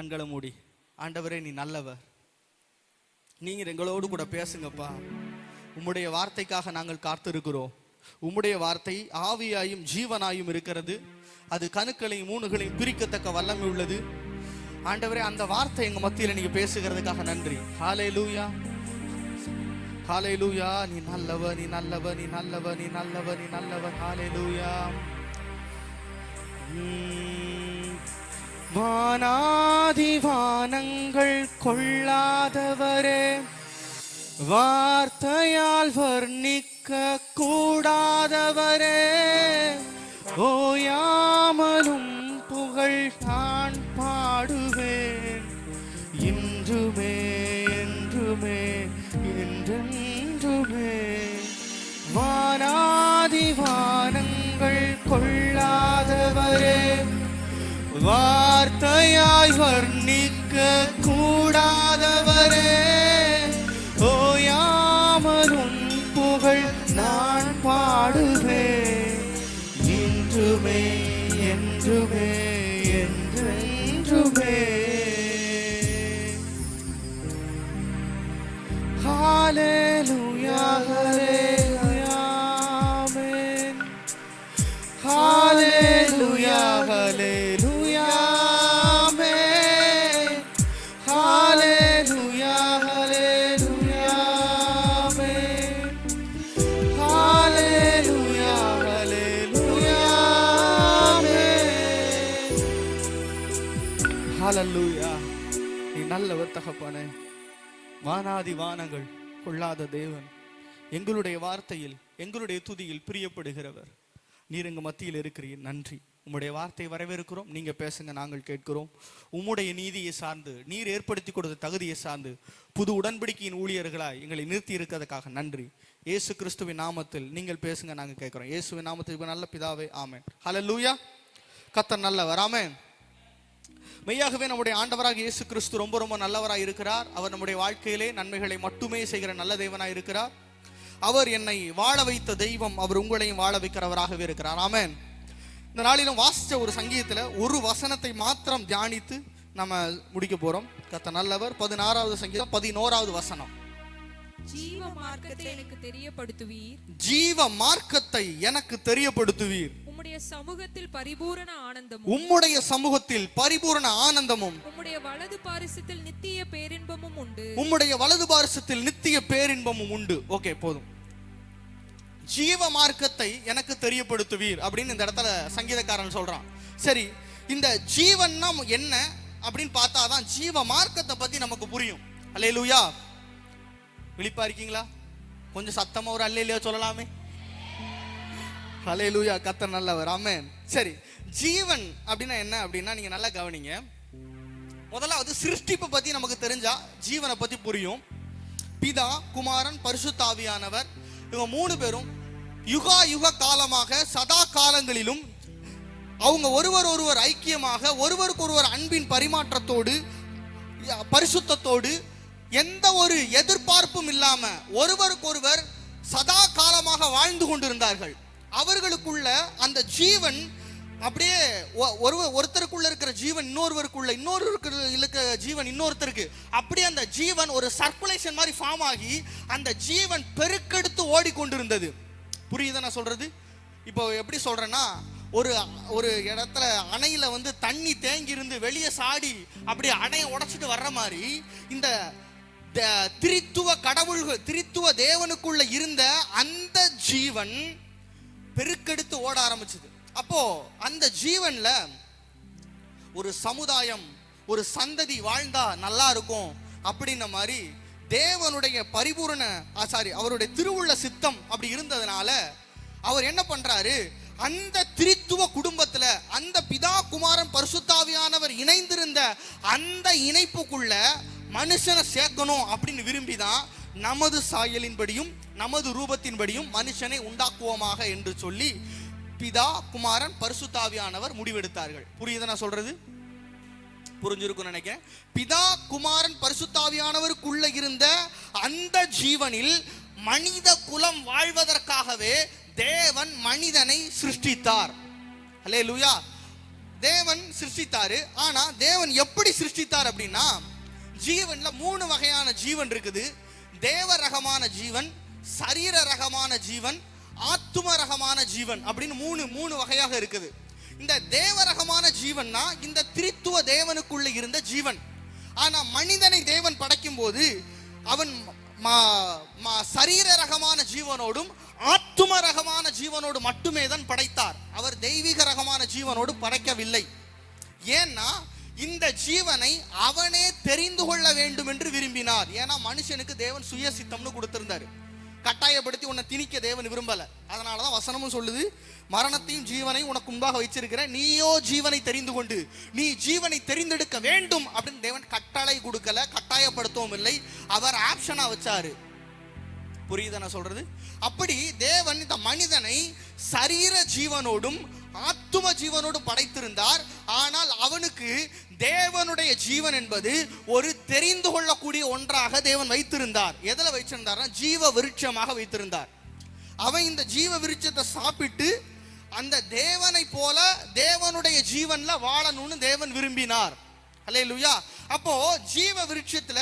கண்களை மூடி. ஆண்டவரே நீ நல்லவர். நீங்க எங்களோடு கூட பேசுங்கப்பா. உம்முடைய வார்த்தைக்காக நாங்கள் காத்திருக்கிறோம். உம்முடைய வார்த்தை ஆவியாயும் ஜீவனாயும் இருக்கிறது. அது கணுக்களையும் மூணுகளையும் பிரிக்கத்தக்க வல்லமை உள்ளது. ஆண்டவரே அந்த வார்த்தை எங்க மத்தியில நீங்க பேசுகிறதுக்காக நன்றி. ஹாலே லூயா ஹாலே லூயா நீ நல்லவ நீ நல்லவ நீ நல்லவ நீ நல்லவ நீ நல்லவ ஹாலே லூயா வானாதி வானங்கள் கொள்ளாதவரே வார்த்தையால் வர்ணிக்க கூடாதவரே ஓயாமலும் புகழ் நான் பாடுவேன். இன்றுமே என்றுமே என்றென்றுமே வானாதி வானங்கள் கொள்ளாதவரே வா வர்ணிக்க தகப்பனே வானாதி வானங்கள் கொள்ளாத தேவன். எங்களுடைய வார்த்தையில் எங்களுடைய துதியில் பிரியப்படுகிறவர். நீர் எங்கள் மத்தியில் இருக்கிறீர். நன்றி. உம்முடைய வார்த்தை வரவேற்கிறோம். நீங்கள் பேசுங்க நாங்கள் கேட்கிறோம். உம்முடைய நீதியை சார்ந்து நீர் ஏற்படுத்தி கொடுத்த தகுதியை சார்ந்து புது உடன்படிக்கையின் ஊழியர்களாய் எங்களை நிறுத்தி இருக்கிறதுக்காக நன்றி. இயேசு கிறிஸ்துவின் நாமத்தில் நீங்கள் பேசுங்க நாங்க கேட்கிறோம். இயேசுவின் நாமத்தில் நல்ல பிதாவே ஆமேன். ஹலோ லூயா கத்தர் நல்லவர் ஆமென். மெய்யாகவே நம்முடைய ஆண்டவராக இயேசு கிறிஸ்து ரொம்ப ரொம்ப நல்லவராய் இருக்கிறார். அவர் நம்முடைய வாழ்க்கையிலே நன்மைகளை மட்டுமே செய்கிற நல்ல தேவனாய் இருக்கிறார். அவர் என்னை வாழ வைத்த தெய்வம் அவர் உங்களையும் வாழ வைக்கிறவராகவே இருக்கிறார். ஆமென். இந்த நாளிலும் வாசிச்ச ஒரு சங்கீதத்துல ஒரு வசனத்தை மாத்திரம் தியானித்து நம்ம முடிக்க போறோம். கத்த நல்லவர். பதினாறாவது சங்கீதம் பதினோராவது வசனம். ஜீவ மார்க்கத்தை எனக்கு தெரியப்படுத்துவீர். ஜீவ மார்க்கத்தை எனக்கு தெரியப்படுத்துவீர். உம்முடைய சமூகத்தில் பரிபூரண ஆனந்தமும். உம்முடைய சமூகத்தில் பரிபூரண ஆனந்தமும். உம்முடைய வலது பாரிசத்தில் நித்திய பேரின்பமும் உண்டு. உம்முடைய வலது பாரசத்தில் நித்திய பேரின்பமும் உண்டு. ஓகே போதும். ஜீவ மார்க்கத்தை எனக்கு தெரியப்படுத்துவீர் அப்படின்னு இந்த இடத்துல சங்கீதக்காரன் சொல்றான். சரி இந்த ஜீவன்னா என்ன அப்படின்னு பார்த்தாதான் ஜீவ மார்க்கத்தை பத்தி நமக்கு புரியும். அல்லேலூயா விழிப்பா இருக்கீங்களா? கொஞ்சம் சத்தமா ஒரு அல்லேலியா சொல்லலாமே. ஹalleluya கத்த நல்லவர். ஆமேன் சரி ஜீவன் அப்படின்னா என்ன அப்படின்னா நீங்க நல்லா கவனிங்க. முதலாவது சிருஷ்டிப்பை பத்தி நமக்கு தெரிஞ்சா ஜீவனை பத்தி புரியும். பிதா குமாரன் பரிசுத்தாவியானவர். இவங்க மூணு பேரும் யுகா யுக காலமாக சதா காலங்களிலும் அவங்க ஒருவர் ஒருவர் ஐக்கியமாக ஒருவருக்கு ஒருவர் அன்பின் பரிமாற்றத்தோடு பரிசுத்தத்தோடு எந்த ஒரு எதிர்பார்ப்பும் இல்லாம ஒருவருக்கொருவர் சதா காலமாக வாழ்ந்து கொண்டிருந்தார்கள். அவர்களுக்குள்ள அந்த ஜீவன் அப்படியே ஒ- ஒரு ஒருத்தருக்குள்ள இருக்கிற ஜீவன் இன்னொருவருக்குள்ள இன்னொரு இருக்கிற ஜீவன் இன்னொருத்தருக்கு. அப்படியே அந்த ஜீவன் ஒரு சர்க்குலேஷன் மாதிரி ஃபார்ம் ஆகி அந்த ஜீவன் பெருக்கெடுத்து ஓடிக்கொண்டிருந்தது. புரியுதா நான் சொல்றது? இப்போ எப்படி சொல்றேன்னா ஒரு ஒரு இடத்துல அணையில வந்து தண்ணி தேங்கி இருந்து வெளியே சாடி அப்படியே அணையை உடைச்சிட்டு வர்ற மாதிரி இந்த த- திரித்துவ கடவுள்கள் திரித்துவ தேவனுக்குள்ள இருந்த அந்த ஜீவன் பெருக்கெடுத்து ஓட ஆரம்பிச்சது. அப்போ அந்த ஜீவன்ல ஒரு சமுதாயம் ஒரு சந்ததி வாழ்ந்தா நல்லா இருக்கும் அப்படின்ன மாதிரி தேவனுடைய பரிபூரண சாரி அவருடைய திருவுள்ள சித்தம் அப்படி இருந்ததுனால அவர் என்ன பண்றாரு? அந்த திரித்துவ குடும்பத்துல அந்த பிதா குமாரன் பரிசுத்தாவியானவர் இணைந்திருந்த அந்த இணைப்புக்குள்ள மனுஷனை சேர்க்கணும் அப்படின்னு விரும்பி தான் நமது சாயலின்படியும் நமது ரூபத்தின்படியும் மனுஷனை உண்டாக்குவோமாக என்று சொல்லி பிதா குமாரன் பரிசுத்தாவியானவர் முடிவெடுத்தார்கள். புரியுது நான் சொல்றது? புரிஞ்சிருக்கும் நினைக்கிறேன். பிதா குமாரன் பரிசுத்தாவியானவருக்குள்ள இருந்த அந்த ஜீவனில் மனித குலம் வாழ்வதற்காகவே தேவன் மனிதனை சிருஷ்டித்தார். அல்லே தேவன் சிருஷ்டித்தாரு. ஆனா தேவன் எப்படி சிருஷ்டித்தார் அப்படின்னா ஜீவன்ல மூணு வகையான ஜீவன் இருக்குது. தேவ ரகமான ஜீவன் சரீர ரகமான ஜீவன் ஆத்தும ரகமான ஜீவன் அப்படின்னு மூணு மூணு வகையாக இருக்குது. இந்த தேவ ரகமான ஜீவன்னா இந்த திரித்துவ தேவனுக்குள்ள இருந்த ஜீவன். ஆனா மனிதனை தேவன் படைக்கும் போது அவன் சரீர ரகமான ஜீவனோடும் ஆத்தும ரகமான ஜீவனோடு மட்டுமே தான் படைத்தார். அவர் தெய்வீக ரகமான ஜீவனோடு படைக்கவில்லை. ஏன்னா இந்த ஜீவனை அவனே தெரிந்து கொள்ள வேண்டும் என்று விரும்பினார். ஏன்னா மனுஷனுக்கு தேவன் சுய சித்தம்னு கொடுத்திருந்தாரு. கட்டாயப்படுத்தி உன்னை திணிக்க தேவன் விரும்பல. அதனாலதான் வசனமும் சொல்லுது மரணத்தையும் ஜீவனையும் உனக்கு முன்பாக வச்சிருக்கிறேன் நீயோ ஜீவனை தெரிந்து கொண்டு நீ ஜீவனை தெரிந்தெடுக்க வேண்டும் அப்படின்னு தேவன் கட்டளை கொடுக்கல கட்டாயப்படுத்தவும் இல்லை. அவர் ஆப்ஷனா வச்சாரு. புரியுது நான் சொல்றது? அப்படி தேவன் இந்த மனிதனை சரீர ஜீவனோடும் ஆத்தும ஜீவனோடு படைத்திருந்தார். ஆனால் அவனுக்கு தேவனுடைய ஜீவன் என்பது ஒரு தெரிந்து கொள்ளக்கூடிய ஒன்றாக தேவன் வைத்திருந்தார். எதில் வைத்திருந்தார்னா ஜீவ விருட்சமாக வைத்திருந்தார். அவன் இந்த ஜீவ விருட்சத்தை சாப்பிட்டு அந்த தேவனை போல தேவனுடைய ஜீவன்ல வாழணும்னு தேவன் விரும்பினார். அல்லேலூயா. அப்போ ஜீவ விருட்சத்துல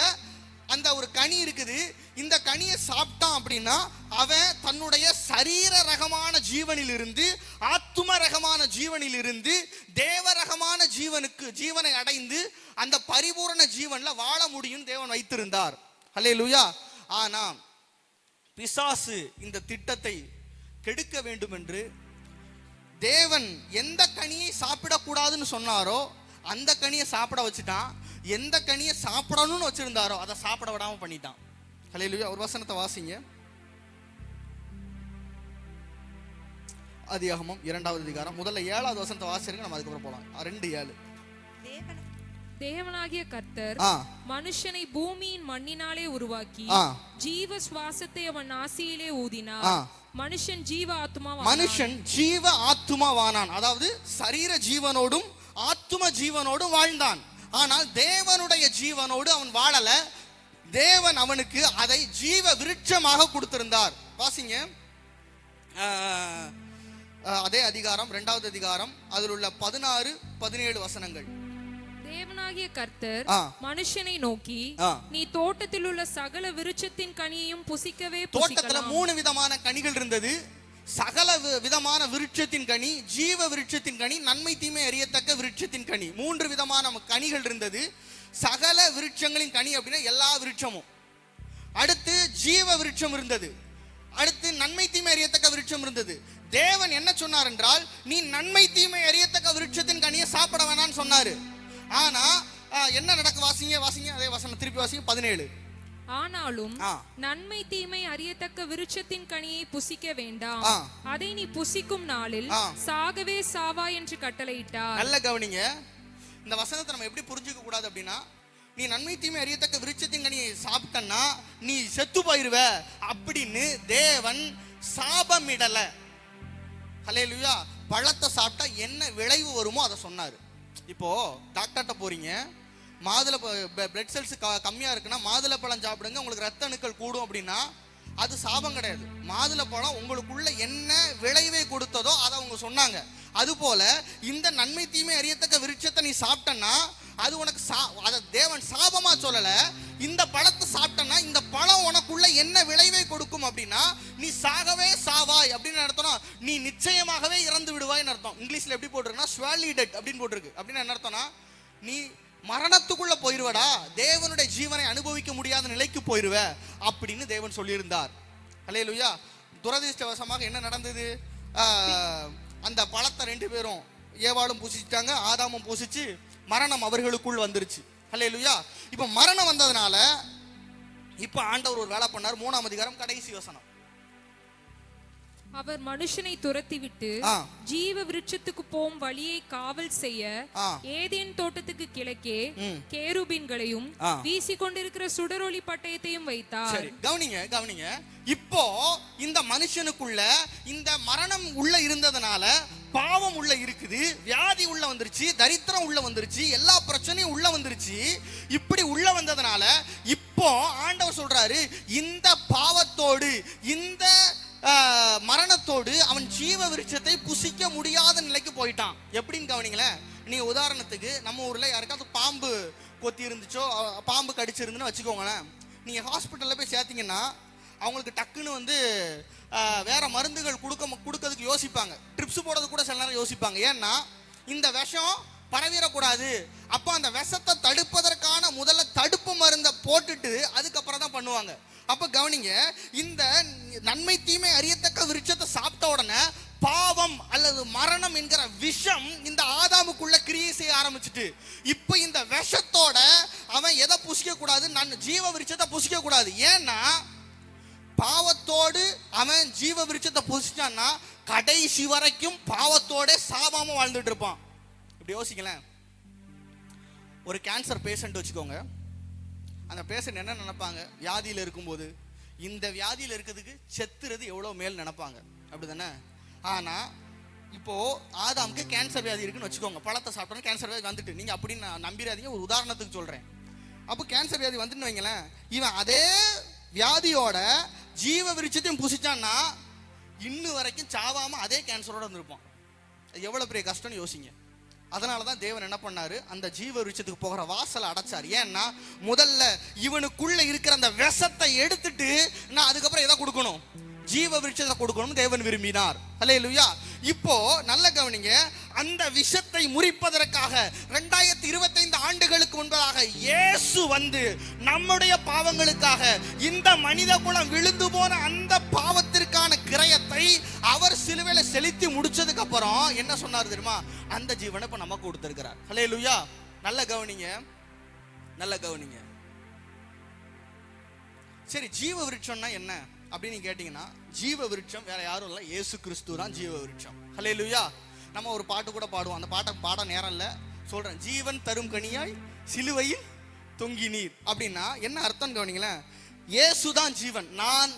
அந்த ஒரு கனி இருக்குது. இந்த கனியை சாப்பிட்டான் அப்படின்னா அவன் தன்னுடைய சரீர ரகமான ஜீவனிலிருந்து ஆத்தும ரகமான ஜீவனிலிருந்து தேவ ரகமான ஜீவனுக்கு ஜீவனை அடைந்து அந்த பரிபூரண ஜீவன்ல வாழ முடியும் தேவன் வைத்திருந்தார். அல்லேலூயா ஆனா பிசாசு இந்த திட்டத்தை கெடுக்க வேண்டும் என்று தேவன் எந்த கனியை சாப்பிடக்கூடாதுன்னு சொன்னாரோ அந்த கனியை சாப்பிட வச்சுட்டான். எந்த கனியை சாப்பிடணும்னு வச்சிருந்தாரோ அதை சாப்பிட விடாம பண்ணிட்டான். ஹalleluya ஒரு வசனத்தை வாசிங்க. அதிகாகமம் இரண்டாவது அதிகாரம். முதல்ல ஏழாவது வசனத்தை வாசிருங்க நம்ம அதுக்கப்புறம் போலாம். ரெண்டு ஏழு. தேவன் தேவனாகிய கர்த்தர் மனுஷனை பூமியின் மண்ணினாலே உருவாக்கி. ஜீவ சுவாசத்தை அவன் நாசியிலே ஆ. ஊதினார் மனுஷன் ஜீவ ஆத்மா மனுஷன் ஜீவ ஆத்துமவானான். அதாவது சரீர ஜீவனோடும் ஆத்தும ஜீவனோடும் வாழ்ந்தான். ஆனால் தேவனுடைய ஜீவனோடு அவன் வாழல. தேவன் அவனுக்கு அதை ஜீவ விருட்சமாக கொடுத்திருந்தார். வாசிங்க. அதே அதிகாரம் இரண்டாவது அதிகாரம் அதில் உள்ள பதினாறு பதினேழு வசனங்கள். தேவனாகிய கர்த்தர். மனுஷனை நோக்கி. நீ தோட்டத்தில் உள்ள சகல விருட்சத்தின் கனியையும் புசிக்கவே தோட்டத்துல மூணு விதமான கனிகள் இருந்தது. சகல வி- விதமான விருட்சத்தின் கனி ஜீவ விருட்சத்தின் கனி நன்மை தீமை அறியத்தக்க விருட்சத்தின் கனி. மூன்று விதமான கனிகள் இருந்தது. சகல விருட்சங்களின் கனி அப்படின்னா எல்லா விருட்சமும். அடுத்து ஜீவ விருட்சம் இருந்தது. அடுத்து நன்மை தீமை அறியத்தக்க விருட்சம் இருந்தது. தேவன் என்ன சொன்னார் என்றால் நீ நன்மை தீமை அறியத்தக்க விருட்சத்தின் கனியை சாப்பிட வேணாம்னு சொன்னாரு. ஆனா என்ன நடக்கு வாசிங்க வாசிங்க. அதே வசனம் திருப்பி வாசிங்க பதினேழு. ஆனாலும். நன்மை தீமை அறியத்தக்க விருட்சத்தின் கனியை புசிக்க வேண்டாம். அதை நீ புசிக்கும் நாளில். சாகவே சாவா என்று கட்டளையிட்டார். நல்ல கவனிங்க. இந்த வசனத்தை நம்ம எப்படி புரிஞ்சுக்க கூடாது அப்படின்னா நீ நன்மை தீமை அறியத்தக்க விருட்சத்தின் கனியை சாப்பிட்டன்னா நீ செத்து போயிருவ அப்படின்னு தேவன் சாபமிடல. ஹalleluya. பழத்தை சாப்பிட்டா என்ன விளைவு வருமோ அதை சொன்னாரு. இப்போ டாக்டர்கிட்ட போறீங்க. மாதுளை பிளட் செல்ஸ் கம்மியாக இருக்குன்னா மாதுளை பழம் சாப்பிடுங்க உங்களுக்கு ரத்த அணுக்கள் கூடும் அப்படின்னா அது சாபம் கிடையாது. மாதுளை பழம் உங்களுக்குள்ள என்ன விளைவை கொடுத்ததோ அதை அவங்க சொன்னாங்க. அதுபோல இந்த நன்மை தீமை அறியத்தக்க விருட்சத்தை நீ சாப்பிட்டன்னா அது உனக்கு சா அதை தேவன் சாபமா சொல்லல. இந்த பழத்தை சாப்பிட்டன்னா இந்த பழம் உனக்குள்ள என்ன விளைவை கொடுக்கும் அப்படின்னா நீ சாகவே சாவாய் அப்படின்னு அர்த்தம். நீ நிச்சயமாகவே இறந்து விடுவாய்னு அர்த்தம். இங்கிலீஷ்ல எப்படி போட்டிருக்குன்னா ஸ்வாலி டெட் அப்படின்னு போட்டிருக்கு. அப்படின்னு என்ன அர்த்தம்னா நீ மரணத்துக்குள்ள போயிருவடா. தேவனுடைய ஜீவனை அனுபவிக்க முடியாத நிலைக்கு போயிருவ அப்படின்னு தேவன் சொல்லியிருந்தார். அல்லேலூயா துரதிர்ஷ்டவசமாக என்ன நடந்தது? அந்த பழத்தை ரெண்டு பேரும் ஏவாளும் பூசிச்சிட்டாங்க ஆதாமும் பூசிச்சு மரணம் அவர்களுக்குள் வந்துருச்சு. லுயா இப்போ மரணம் வந்ததுனால இப்போ ஆண்டவர் ஒரு வேலை பண்ணார். மூணாம் அதிகாரம் கடைசி வசனம். அவர் மனுஷனை துரத்திவிட்டு. ஜீவ விருட்சத்துக்கு போம் வழியை காவல் செய்ய. ஏதேன் தோட்டத்துக்கு கிழக்கே. கேருபீன்களையும் ஆ. வீசிக்கொண்டிருக்கிற சுடரொளி பட்டயத்தையும் வைத்தார் கவனிங்க கவனிங்க இப்போ இந்த மனுஷனுக்குள்ள இந்த மரணம் உள்ள இருந்ததுனால பாவம் உள்ள இருக்குது வியாதி உள்ள வந்துருச்சு தரித்திரம் உள்ள வந்துருச்சு எல்லா பிரச்சனையும் உள்ள வந்துருச்சு இப்படி உள்ள வந்ததுனால இப்போ ஆண்டவர் சொல்றாரு இந்த பாவத்தோடு இந்த மரணத்தோடு அவன் ஜீவ விருட்சத்தை புசிக்க முடியாத நிலைக்கு போயிட்டான். எப்படின்னு கவனிங்களேன்? நீங்க உதாரணத்துக்கு நம்ம ஊர்ல யாருக்காவது பாம்பு கொத்தி இருந்துச்சோ பாம்பு கடிச்சிருந்துன்னு வச்சுக்கோங்களேன். நீங்க ஹாஸ்பிட்டல்ல போய் சேர்த்தீங்கன்னா அவங்களுக்கு டக்குன்னு வந்து வேற மருந்துகள் கொடுக்க கொடுக்கறதுக்கு யோசிப்பாங்க. ட்ரிப்ஸ் போடுறது கூட சில நேரம் யோசிப்பாங்க. ஏன்னா இந்த விஷம் பரவிடக்கூடாது. அப்போ அந்த விஷத்தை தடுப்பதற்கான முதல்ல தடுப்பு மருந்தை போட்டுட்டு அதுக்கப்புறம் தான் பண்ணுவாங்க. அப்போ கவனிங்க இந்த நன்மை தீமை அறியத்தக்க விருட்சத்தை சாப்பிட்ட உடனே பாவம் அல்லது மரணம் என்கிற விஷம் இந்த ஆதாமுக்குள்ள கிரியை செய்ய ஆரம்பிச்சிட்டு இப்போ இந்த விஷத்தோட அவன் எதை புசிக்க கூடாது? நான் ஜீவ விருட்சத்தை புசிக்க கூடாது. ஏன்னா பாவத்தோடு அவன் ஜீவ விருட்சத்தை புசிச்சான்னா கடைசி வரைக்கும் பாவத்தோட சாவாம வாழ்ந்துட்டு இருப்பான். இப்படி யோசிக்கலேன் ஒரு கேன்சர் பேஷண்ட் வச்சுக்கோங்க. அந்த பேஷண்ட் என்ன நினைப்பாங்க? வியாதியில் இருக்கும்போது. இந்த வியாதியில் இருக்கிறதுக்கு செத்துறது எவ்வளோ மேல் நினைப்பாங்க? அப்படிதானே? ஆனால் இப்போ ஆதாமுக்கு கேன்சர் வியாதி இருக்குன்னு வச்சுக்கோங்க. பழத்தை சாப்பிட்டோன்னு கேன்சர் வியாதி வந்துட்டு. நீங்கள் அப்படின்னு நான் நம்பிடாதீங்க ஒரு உதாரணத்துக்கு சொல்கிறேன் அப்போ கேன்சர் வியாதி வந்துட்டு வைங்களேன். இவன் அதே வியாதியோட ஜீவ விருட்சத்தையும் புசிச்சான்னா இன்னும் வரைக்கும் சாவாமல் அதே கேன்சரோடு இருந்திருப்பான். அது எவ்வளோ பெரிய கஷ்டம்னு யோசிங்க. அதனால தான் தேவன் என்ன பண்ணாரு? அந்த ஜீவ ருச்சத்துக்கு போகிற வாசலை அடைச்சார். ஏன்னா முதல்ல இவனுக்குள்ள இருக்கிற அந்த விஷத்தை எடுத்துட்டு நான் அதுக்கப்புறம் எதை கொடுக்கணும்? ஜீவ விருட்சத்தை கொடுக்கணும்னு தேவன் விரும்பினார். அல்லேலூயா. இப்போ நல்ல கவனிங்க அந்த விஷத்தை முறிப்பதற்காக ரெண்டாயிரத்தி இருபத்தைந்து ஆண்டுகளுக்கு முன்பதாக இயேசு வந்து நம்முடைய பாவங்களுக்காக இந்த மனித குலம் விழுந்து போன அந்த பாவத்தை மீதான கிரயத்தை அவர் சிலுவையில செலுத்தி முடிச்சதுக்கு அப்புறம் என்ன சொன்னார் தெரியுமா? அந்த ஜீவனை இப்ப நமக்கு கொடுத்திருக்கிறார். லுயா நல்ல கவனிங்க. நல்ல கவனிங்க. சரி ஜீவ விருட்சம்னா என்ன? அப்படின்னு கேட்டீங்கன்னா ஜீவ விருட்சம் வேற யாரும் இல்லை. இயேசு கிறிஸ்து தான் ஜீவ விருட்சம். ஹalleluya நம்ம ஒரு பாட்டு கூட பாடுவோம். அந்த பாட்டை பாட நேரம் இல்லை. சொல்றேன். ஜீவன் தரும் கனியாய் சிலுவையில் தொங்கி நீர் அப்படின்னா என்ன அர்த்தம் கவனிங்களேன்? இயேசு தான் ஜீவன். நான்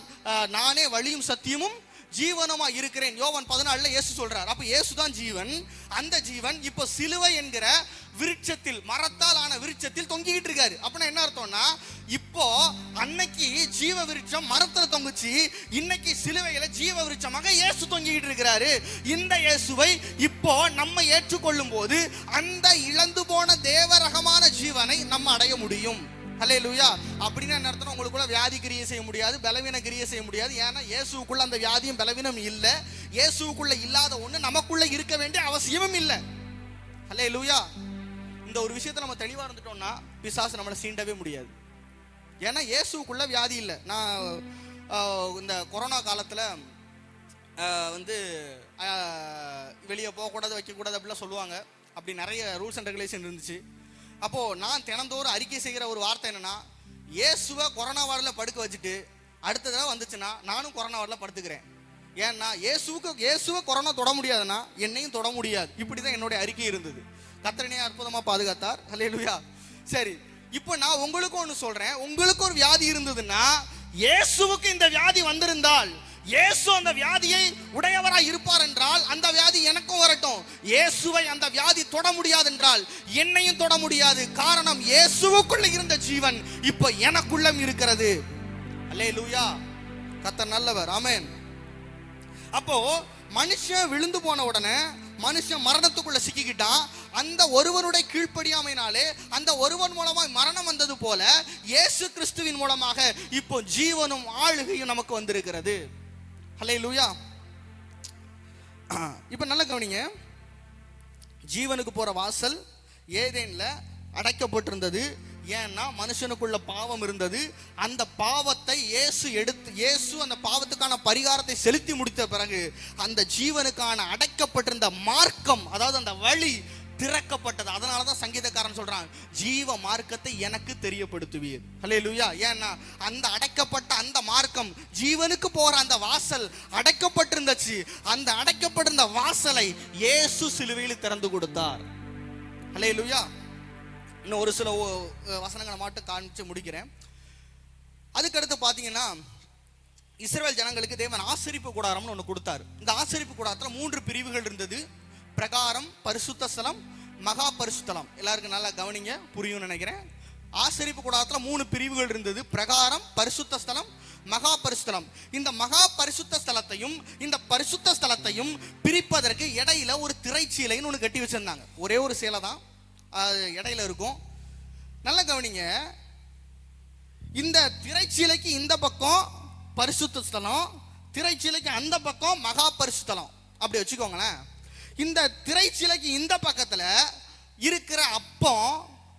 நானே வழியும் சத்தியமும் ஜீவனமா இருக்கிறேன். யோவன் பதினாலுல இயேசு சொல்றார். அப்ப இயேசு தான் ஜீவன். அந்த ஜீவன் இப்போ சிலுவை என்கிற விருட்சத்தில் மரத்தால் ஆன விருட்சத்தில் தொங்கிக்கிட்டு இருக்காரு. அப்படின்னா என்ன அர்த்தம்னா இப்போ அன்னைக்கு ஜீவ விருட்சம் மரத்துல தொங்குச்சு. இன்னைக்கு சிலுவையில ஜீவ விருட்சமாக இயேசு தொங்கிக்கிட்டு இருக்கிறாரு. இந்த இயேசுவை இப்போ நம்ம ஏற்றுக்கொள்ளும் போது அந்த இழந்து போன தேவரகமான ஜீவனை நம்ம அடைய முடியும். ஹலே லூயா அப்படின்னு என்ன அர்த்தம் உங்களுக்குள்ள வியாதி கிரியை செய்ய முடியாது பலவீன கிரியை செய்ய முடியாது. ஏன்னா இயேசுக்குள்ள அந்த வியாதியும் பலவீனம் இல்லை. இயேசுக்குள்ள இல்லாத ஒன்று நமக்குள்ள இருக்க வேண்டிய அவசியமும் இல்லை. ஹலே லூயா இந்த ஒரு விஷயத்தை நம்ம தெளிவாக இருந்துட்டோம்னா பிசாசு நம்மளை சீண்டவே முடியாது. ஏன்னா இயேசுக்குள்ள வியாதி இல்லை. நான் இந்த கொரோனா காலத்தில் வந்து வெளியே போகக்கூடாது வைக்கக்கூடாது அப்படிலாம் சொல்லுவாங்க. அப்படி நிறைய ரூல்ஸ் அண்ட் ரெகுலேஷன் இருந்துச்சு. அப்போ நான் தினந்தோறும் அறிக்கை செய்கிற ஒரு வார்த்தை என்னன்னா இயேசுவை கொரோனா வார்டில் படுக்க வச்சுட்டு அடுத்த தடவை வந்துச்சுன்னா நானும் கொரோனா வார்டில் படுத்துக்கிறேன். ஏன்னா இயேசுக்கு இயேசுவை கொரோனா தொட முடியாதுன்னா என்னையும் தொட முடியாது. இப்படி தான் என்னுடைய அறிக்கை இருந்தது. கத்திரனையே அற்புதமாக பாதுகாத்தார். ஹalleluya. சரி இப்போ நான் உங்களுக்கும் ஒன்று சொல்றேன். உங்களுக்கு ஒரு வியாதி இருந்ததுன்னா இயேசுவுக்கு இந்த வியாதி வந்திருந்தால் இயேசு அந்த வியாதியை உடையவராய் இருப்பார் என்றால் அந்த வியாதி எனக்கும் வரட்டும். இயேசுவை அந்த வியாதி தொட முடியாது என்றால் என்னையும் தொட முடியாது. காரணம் இயேசுவுக்குள்ள இருந்த ஜீவன் இப்போ எனக்குள்ள இருக்கிறது. அல்லே லூயா கத்த நல்லவர். ஆமேன். அப்போ மனுஷன் விழுந்து போன உடனே மனுஷன் மரணத்துக்குள்ள சிக்கிக்கிட்டான். அந்த ஒருவனுடைய கீழ்ப்படியாமைனாலே அந்த ஒருவன் மூலமாக மரணம் வந்தது போல இயேசு கிறிஸ்துவின் மூலமாக இப்போ ஜீவனும் ஆளுகையும் நமக்கு வந்திருக்கிறது. ஹலே லூயா இப்போ நல்ல கவனிங்க. ஜீவனுக்கு போகிற வாசல் ஏதேனில் அடைக்கப்பட்டிருந்தது. ஏன்னா மனுஷனுக்குள்ள பாவம் இருந்தது. அந்த பாவத்தை இயேசு எடுத்து இயேசு அந்த பாவத்துக்கான பரிகாரத்தை செலுத்தி முடித்த பிறகு அந்த ஜீவனுக்கான அடைக்கப்பட்டிருந்த மார்க்கம் அதாவது அந்த வழி திறக்கப்பட்டது. அதனால தான் சங்கீதக்காரன் சொல்றான் ஜீவ மார்க்கத்தை எனக்கு தெரியப்படுத்துவீர். ஹalleluya. ஏன்னா அந்த அடைக்கப்பட்ட அந்த மார்க்கம் ஜீவனுக்கு போற அந்த வாசல் அடைக்கப்பட்டிருந்துச்சு. அந்த அடைக்கப்பட்டிருந்த வாசலை இயேசு சிலுவையில் திறந்து கொடுத்தார். ஹalleluya. இன்னும் ஒரு சில வசனங்களை மட்டும் காமிச்சு முடிக்கிறேன். அதுக்கடுத்து பார்த்தீங்கன்னா இஸ்ரேல் ஜனங்களுக்கு தேவன் ஆசிரிப்பு கூடாரம்னு ஒன்று கொடுத்தாரு. இந்த ஆசரிப்பு கூடாரத்தில் மூன்று பிரிவுகள் இருந்தது. பிரகாரம் பரிசுத்த ஸ்தலம் மகா பரிசுத்தலம் எல்லாருக்கும் நல்லா கவனிங்க புரியும்னு நினைக்கிறேன். ஆசரிப்பு கூடாரத்துல மூணு பிரிவுகள் இருந்தது. பிரகாரம் பரிசுத்த ஸ்தலம் மகா பரிசுத்தலம் இந்த மகா பரிசுத்த ஸ்தலத்தையும் இந்த பரிசுத்த ஸ்தலத்தையும் பிரிப்பதற்கு இடையில ஒரு திரைச்சீலைன்னு ஒன்று கட்டி வச்சிருந்தாங்க. ஒரே ஒரு சேலை தான். அது இடையில இருக்கும். நல்லா கவனிங்க. இந்த திரைச்சீலைக்கு இந்த பக்கம் பரிசுத்த ஸ்தலம் திரைச்சீலைக்கு அந்த பக்கம் மகா பரிசுத்தலம் அப்படி வச்சுக்கோங்களேன். இந்த திரைச்சிலைக்கு இந்த பக்கத்தில் இருக்கிற அப்பம்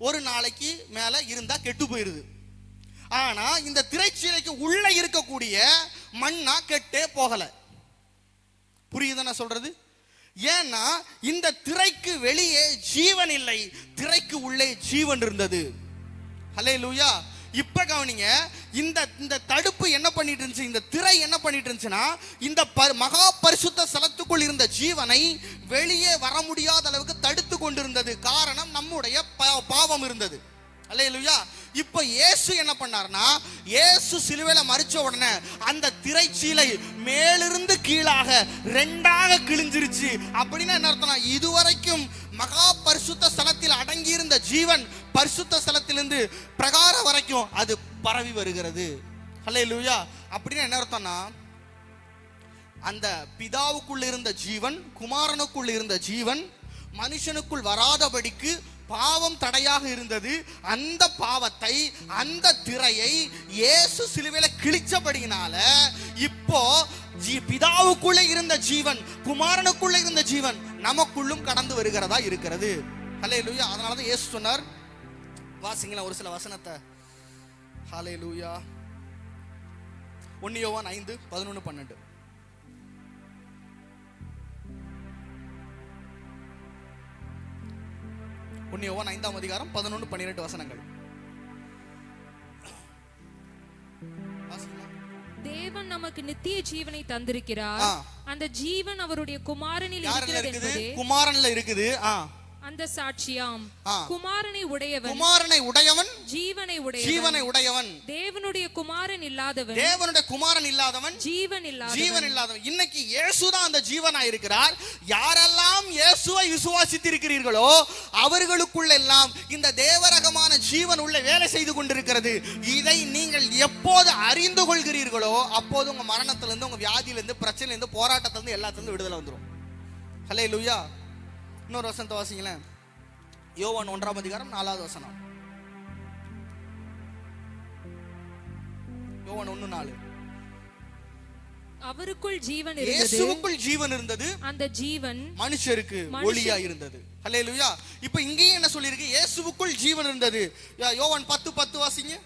ஒரு நாளைக்கு மேலே இருந்தால் கெட்டு போயிடுது ஆனால் இந்த திரைச்சீலைக்கு உள்ளே இருக்கக்கூடிய மண்ணா கெட்டே போகலை. புரியுது நான் சொல்றது? ஏன்னா இந்த திரைக்கு வெளியே ஜீவன் இல்லை திரைக்கு உள்ளே ஜீவன் இருந்தது. ஹலே லூயா இப்ப கவனிங்க இந்த இந்த தடுப்பு என்ன பண்ணிட்டு இருந்துச்சு இந்த திரை என்ன பண்ணிட்டு இருந்துச்சுன்னா இந்த ப- மகா பரிசுத்த ஸ்தலத்துக்குள் இருந்த ஜீவனை வெளியே வர முடியாத அளவுக்கு தடுத்து கொண்டிருந்தது. காரணம் நம்முடைய பா- பாவம் இருந்தது. அல்லையா இப்போ இயேசு என்ன பண்ணார்னா இயேசு சிலுவையில மறிச்ச உடனே அந்த திரைச்சீலை மேலிருந்து கீழாக ரெண்டாக கிழிஞ்சிருச்சு. அப்படின்னா என்ன அர்த்தம்னா இதுவரைக்கும் மகா பரிசுத்த ஸ்தலத்தில் அடங்கியிருந்த ஜீவன் பரிசுத்த ஸ்தலத்திலிருந்து பிரகாரம் வரைக்கும் அது பரவி வருகிறது. அல்லேலூயா அப்படின்னு என்ன அர்த்தம்னா அந்த பிதாவுக்குள் இருந்த ஜீவன் குமாரனுக்குள் இருந்த ஜீவன் மனுஷனுக்குள் வராதபடிக்கு பாவம் தடையாக இருந்தது. அந்த பாவத்தை அந்த திரையை இயேசு சிலுவையில கிழிச்சபடியினால இப்போ ஜீ- பிதாவுக்குள்ளே இருந்த ஜீவன் குமாரனுக்குள்ளே இருந்த ஜீவன் நமக்குள்ளும் கடந்து வருகிறதா இருக்கிறது. ஹalleluya. அதனால தான் ஏசு சொன்னார். வாசிங்களா ஒரு சில வசனத்தை. ஹலே லூயா ஒன்னியோவான் ஐந்து பதினொன்று பன்னெண்டு. ஒன்னியோவான் ஐந்தாம் அதிகாரம் பதினொன்று பன்னிரெண்டு வசனங்கள். நமக்கு நித்திய ஜீவனை தந்திருக்கிறார். அந்த ஜீவன் அவருடைய குமாரனில் இருக்கிறது குமாரன்ல இருக்குது. அந்த சாட்சியாம். குமாரனை உடையவன். குமாரனை உடையவன். ஜீவனை உடையவன். ஜீவனை உடையவன். தேவனுடைய குமாரன் இல்லாதவன். தேவனுடைய குமாரன் இல்லாதவன். ஜீவன் இல்லாதவன். ஜீவன் இல்லாதவன். இன்னைக்கு இயேசுதான் அந்த ஜீவனா இருக்கிறார். யாரெல்லாம் இயேசுவை விசுவாசித்து இருக்கிறீர்களோ அவர்களுக்குள்ளெல்லாம் இந்த தேவரகமான ஜீவன் உள்ள வேலை செய்து கொண்டிருக்கிறது. இதை நீங்கள் எப்போது அறிந்து கொள்கிறீர்களோ அப்போது உங்க மரணத்திலிருந்து உங்க வியாதியிலிருந்து பிரச்சனையிலிருந்து போராட்டத்திலிருந்து எல்லாத்திலிருந்து விடுதலை வந்துடும் ஹலே லூயா இன்னொரு வசனத்தை வாசிங்களேன். யோவான் ஒன்றாம் அதிகாரம் நாலாவது வசனம். யோவான் ஒன்று நாலு. அவருக்குள் ஜீவன் இயேசுவுக்குள் ஜீவன் இருந்தது. அந்த ஜீவன் மனுஷருக்கு மனுஷ- ஒளியா இருந்தது. ஹalleluya இப்போ இங்கேயும் என்ன சொல்லியிருக்கு? இயேசுவுக்குள் ஜீவன் இருந்தது. யோவான் பத்து பத்து வாசிங்க.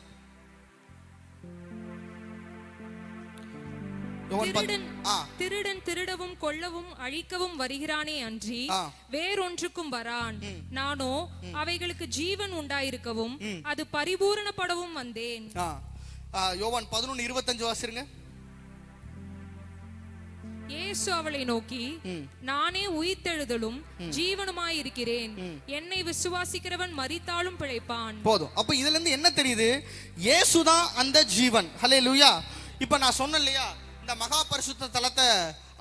திருடன் ஆ திருடன் திருடவும் கொல்லவும் அழிக்கவும் வருகிறானே அன்றி ஆ. வேறொன்றுக்கும் வரான். நானோ அவைகளுக்கு ஜீவன் உண்டாயிருக்கவும் அது பரிபூரணப்படவும் வந்தேன். யோவான் பதினொன்று இருபத்தஞ்சு வாசிருங்க. இயேசு அவளை நோக்கி. நானே உயிர்த்தெழுதலும் ஜீவனுமாயிருக்கிறேன். என்னை விசுவாசிக்கிறவன் மரித்தாலும் பிழைப்பான். போதும். அப்போ இதுல இருந்து என்ன தெரியுது? இயேசுதான் அந்த ஜீவன். ஹalleluya இப்போ நான் சொன்னேன் இல்லையா? இந்த மகா பரிசுத்த தலத்தை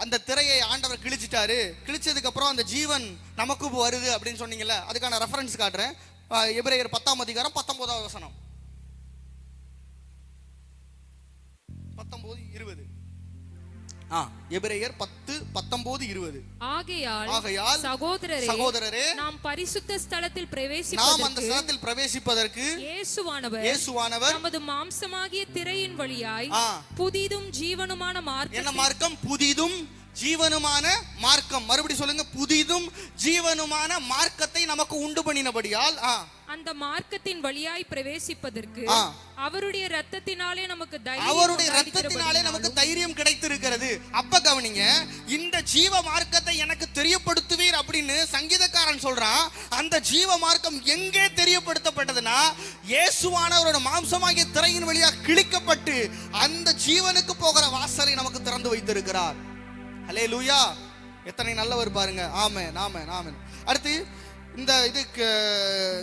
அந்த திரையை ஆண்டவர் கிழிச்சிட்டாரு. கிழிச்சதுக்கு அப்புறம் அந்த ஜீவன் நமக்கு வருது அப்படின்னு சொன்னீங்கல்ல அதுக்கான ரெஃபரன்ஸ் காட்டுறேன். எபிரேயர் பத்தாம் அதிகாரம் பத்தொன்பதாவது வசனம். பத்தொன்பது இருபது. எபிரேயர் பத்து பத்தொன்பது இருபது. ஆகையால் ஆகையால் சகோதரரே சகோதரரே நாம் பரிசுத்த ஸ்தலத்தில் நாம் அந்த பிரவேசிப்பதற்கு ஸ்தலத்தில் பிரவேசிப்பதற்கு இயேசுவானவர் இயேசுவானவர் நமது மாம்சமாகிய திரையின் வழியாய். புதிதும் ஜீவனுமான என்ன மார்க்கம் மார்க்கம்? புதிதும் ஜீவனுமான மார்க்கம். மறுபடி சொல்லுங்க புதிதும் ஜீவனுமான மார்க்கத்தை நமக்கு உண்டு பண்ணினபடியால் ஆ, அந்த மார்க்கத்தின் வழியாய் பிரவேசிப்பதற்கு. அவருடைய ரத்தத்தினாலே நமக்கு அவருடைய ரத்தத்தினாலே நமக்கு தைரியம் கிடைத்திருக்கிறது. அப்ப கவனிங்க இந்த ஜீவ மார்க்கத்தை எனக்கு தெரியப்படுத்துவீர் அப்படின்னு சங்கீதக்காரன் சொல்றான் அந்த ஜீவ மார்க்கம் எங்கே தெரியப்படுத்தப்பட்டதுன்னா இயேசுவானவரோட மாம்சமாகிய திரையின் வழியா கிழிக்கப்பட்டு அந்த ஜீவனுக்கு போகிற வாசலை நமக்கு திறந்து வைத்திருக்கிறார். ஹலே லூயா எத்தனை நல்லவர் பாருங்க. ஆமென் ஆமென் ஆமென் அடுத்து இந்த இதுக்கு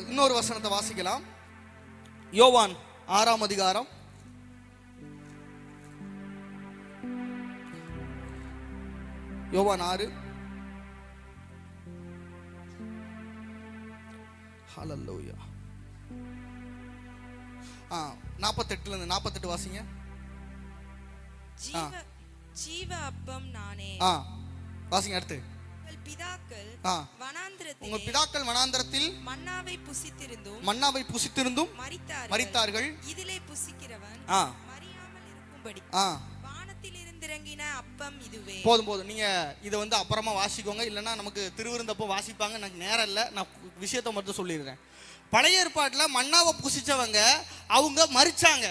இன்னொரு வசனத்தை வாசிக்கலாம். யோவான் ஆறாம் அதிகாரம். யோவான் ஆறு. ஹalleluya. ஆ நாற்பத்தெட்டுல இருந்து நாற்பத்தெட்டு வாசிங்க. ஜீவ ஜீவ அப்பம் நானே. ஆ வாசிங்க அடுத்து. பிதாக்கள் ஆ. உங்க வனாந்திரத்திலே பிதாக்கள் வனாந்தரத்தில் மன்னாவை புசித்திருந்தும் மன்னாவை புசித்திருந்தும் மரித்தார்கள். மரித்தார்கள். இதிலே புசிக்கிறவன் மறியாமல் இருக்கும்படி ஆ. வானத்தில் இருந்திறங்கின அப்பம் இதுவே. போதும் போதும். நீங்க இதை வந்து அப்புறமா வாசிக்கோங்க. இல்லைன்னா நமக்கு திருவிருந்தப்போ வாசிப்பாங்க. எனக்கு நேரம் இல்லை. நான் விஷயத்தை மட்டும் சொல்லிடுறேன். பழைய ஏற்பாட்டில் மன்னாவை புசிச்சவங்க அவங்க மறிச்சாங்க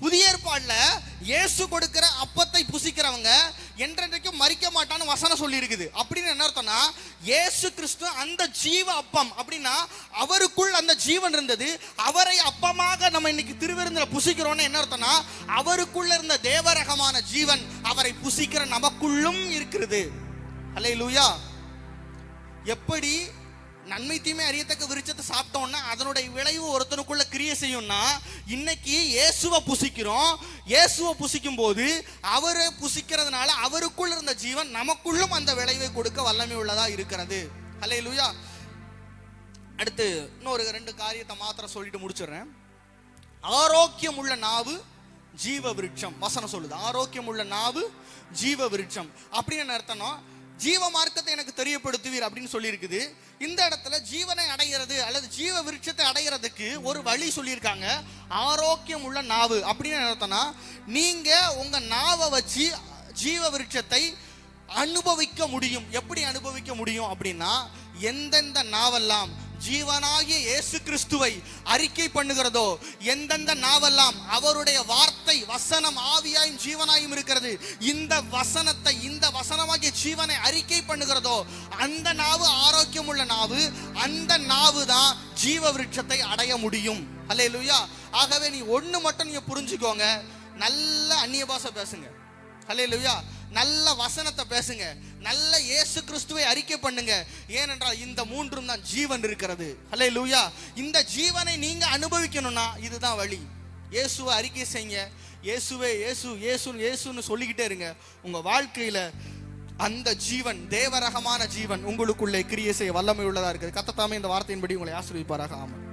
புதிய ஏற்பாட்டில் இயேசு கொடுக்கிற அப்பத்தை புசிக்கிறவங்க என்றென்றைக்கும் மறிக்க மாட்டான்னு வசனம் சொல்லி இருக்குது அப்படின்னு என்ன அர்த்தம்னா ஏசு கிறிஸ்து அந்த ஜீவ அப்பம். அப்படின்னா அவருக்குள் அந்த ஜீவன் இருந்தது. அவரை அப்பமாக நம்ம இன்னைக்கு திருவிருந்தில் புசிக்கிறோம்னு என்ன அர்த்தம்னா அவருக்குள்ள இருந்த தேவரகமான ஜீவன் அவரை புசிக்கிற நமக்குள்ளும் இருக்கிறது. அல்ல லூயா எப்படி நன்மை தீமை அறியத்தக்க விருட்சத்தை சாப்பிட்டோம்னா அதனுடைய விளைவு ஒருத்தனுக்குள்ள கிரியை செய்யும்னா இன்னைக்கு இயேசுவை புசிக்கிறோம். இயேசுவை புசிக்கும் போது அவரை புசிக்கிறதுனால அவருக்குள்ள இருந்த ஜீவன் நமக்குள்ளும் அந்த விளைவை கொடுக்க வல்லமை உள்ளதா இருக்கிறது. அல்ல லூயா அடுத்து இன்னொரு ரெண்டு காரியத்தை மாத்திரம் சொல்லிட்டு முடிச்சிடுறேன். ஆரோக்கியம் உள்ள நாவு ஜீவ விருட்சம். வசனம் சொல்லுது ஆரோக்கியம் உள்ள நாவு ஜீவ விருட்சம். அப்படின்னு என்ன அர்த்தம்னா ஜீவ மார்க்கத்தை எனக்கு தெரியப்படுத்துவீர் அப்படின்னு சொல்லியிருக்குது. இந்த இடத்துல ஜீவனை அடைகிறது அல்லது ஜீவ விருட்சத்தை அடைகிறதுக்கு ஒரு வழி சொல்லியிருக்காங்க. ஆரோக்கியம் உள்ள நாவு அப்படின்னு நடத்தினா நீங்கள் நீங்க உங்க நாவை வச்சு ஜீவ விருட்சத்தை அனுபவிக்க முடியும். எப்படி அனுபவிக்க முடியும் அப்படின்னா எந்தெந்த நாவெல்லாம் ஜீவனாகிய இயேசு கிறிஸ்துவை அறிக்கை பண்ணுகிறதோ எந்தெந்த நாவெல்லாம் அவருடைய வார்த்தை வசனம் ஆவியாயும் ஜீவனாயும் இருக்கிறது இந்த வசனத்தை இந்த வசனமாகிய ஜீவனை அறிக்கை பண்ணுகிறதோ அந்த நாவு ஆரோக்கியம் உள்ள நாவு அந்த நாவு தான் ஜீவ விருட்சத்தை அடைய முடியும். அல்லேலூயா ஆகவே நீ ஒன்று மட்டும் நீங்கள் புரிஞ்சுக்கோங்க. நல்ல அந்நிய பாஷை பேசுங்க. ஹலே லுவியா நல்ல வசனத்தை பேசுங்க. நல்ல இயேசு கிறிஸ்துவை அறிக்கை பண்ணுங்க. ஏனென்றால் இந்த மூன்றும் தான் ஜீவன் இருக்கிறது. ஹalleluya இந்த ஜீவனை நீங்க அனுபவிக்கணும்னா இதுதான் வழி. இயேசுவை அறிக்கை செய்யுங்க. இயேசுவே இயேசு இயேசு இயேசுன்னு சொல்லிக்கிட்டே இருங்க. உங்க வாழ்க்கையில அந்த ஜீவன் தேவரகமான ஜீவன் உங்களுக்குள்ளே கிரியை செய்ய வல்லமை உள்ளதா இருக்குது. கத்தத்தாமே இந்த வார்த்தையின்படி உங்களை ஆசிரியப்பாராக ஆமாம்